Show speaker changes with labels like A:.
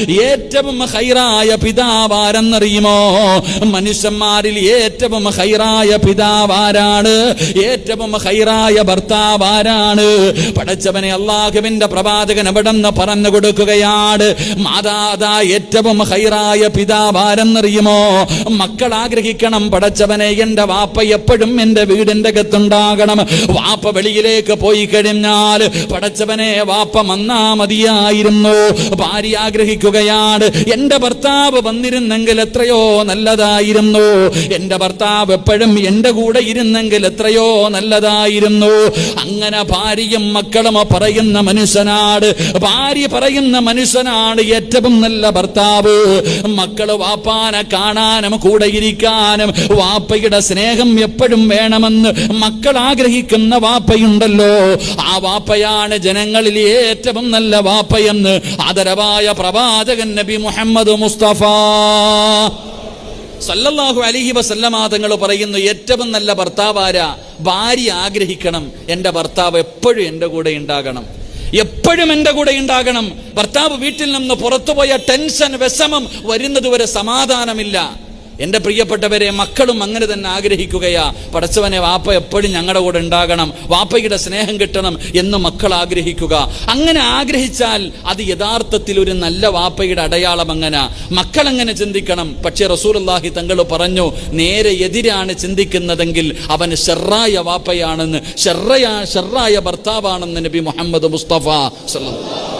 A: ഏറ്റവും ഹൈറായ പിതാവാരെന്നറിയുമോ? മനുഷ്യന്മാരിൽ ഏറ്റവും ഹൈറായ പിതാവാരാണ്. ഏറ്റവും ഹൈറായ ഭർത്താവാരാണ്. പഠിച്ചവനെ അള്ളാഹുവിന്റെ പ്രവാചകൻ എവിടെന്ന് പറഞ്ഞു കൊടുക്കുകയാണ്. മാതാതാ ഏറ്റവും ഹൈറായ പിതാവാരെന്നറിയുമോ? മക്കൾ ആഗ്രഹിക്കണം പടച്ചവനെ എന്റെ വാപ്പ എപ്പോഴും എന്റെ വീടിന്റെ അകത്തുണ്ടാകണം. വാപ്പ വെളിയിലേക്ക് പോയി കഴിഞ്ഞാൽ പടച്ചവനെ വാപ്പ മന്നാ മതിയായിരുന്നു. ഭാര്യ ആഗ്രഹിക്കുകയാണ് എന്റെ ഭർത്താവ് വന്നിരുന്നെങ്കിൽ എത്രയോ നല്ലതായിരുന്നു. എന്റെ ഭർത്താവ് എപ്പോഴും എന്റെ കൂടെ ഇരുന്നെങ്കിൽ എത്രയോ നല്ലതായിരുന്നു. അങ്ങനെ ഭാര്യയും മക്കളും പറയുന്ന മനുഷ്യനാണ്. ഭാര്യ പറയുന്ന മനുഷ്യനാണ് ഏറ്റവും നല്ല ഭർത്താവ്. മക്കൾ വാപ്പാനെ കാണാനും കൂടെ ഇരിക്കാനും വാപ്പയുടെ സ്നേഹം എപ്പോഴും വേണമെന്ന് മക്കൾ ആഗ്രഹിക്കുന്ന വാപ്പയുണ്ടല്ലോ. ആ വാപ്പയാണ് ജനങ്ങളിൽ ഏറ്റവും നല്ല വാപ്പയെന്ന് ആദരവായ പ്രവാചകൻ നബി മുഹമ്മദ് മുസ്തഫ. സല്ലല്ലാഹു അലൈഹി വസല്ലമ തങ്ങൾ പറയുന്നു ഏറ്റവും നല്ല ഭർത്താവാര ഭാര്യ ആഗ്രഹിക്കണം. എന്റെ ഭർത്താവ് എപ്പോഴും എന്റെ കൂടെ ഉണ്ടാകണം. എപ്പോഴും എന്റെ കൂടെ ഉണ്ടാകണം. ഭർത്താവ് വീട്ടിൽ നിന്ന് പുറത്തുപോയ ടെൻഷൻ വിഷമം വരുന്നതുവരെ സമാധാനമില്ല. എന്റെ പ്രിയപ്പെട്ടവരെ മക്കളും അങ്ങനെ തന്നെ ആഗ്രഹിക്കുകയാ. പടച്ചവനെ വാപ്പ എപ്പോഴും ഞങ്ങളുടെ കൂടെ ഉണ്ടാകണം. വാപ്പയുടെ സ്നേഹം കിട്ടണം എന്ന് മക്കൾ ആഗ്രഹിക്കുക. അങ്ങനെ ആഗ്രഹിച്ചാൽ അത് യഥാർത്ഥത്തിൽ ഒരു നല്ല വാപ്പയുടെ അടയാളം അങ്ങനെ. മക്കൾ അങ്ങനെ ചിന്തിക്കണം. പക്ഷേ റസൂലുള്ളാഹി തങ്ങൾ പറഞ്ഞു നേരെ എതിരാണ് ചിന്തിക്കുന്നതെങ്കിൽ അവൻ ഷെറായ വാപ്പയാണെന്ന് ഷെറയാ ഷെറായ ഭർത്താവാണെന്ന് നബി മുഹമ്മദ് മുസ്തഫ സല്ലല്ലാഹു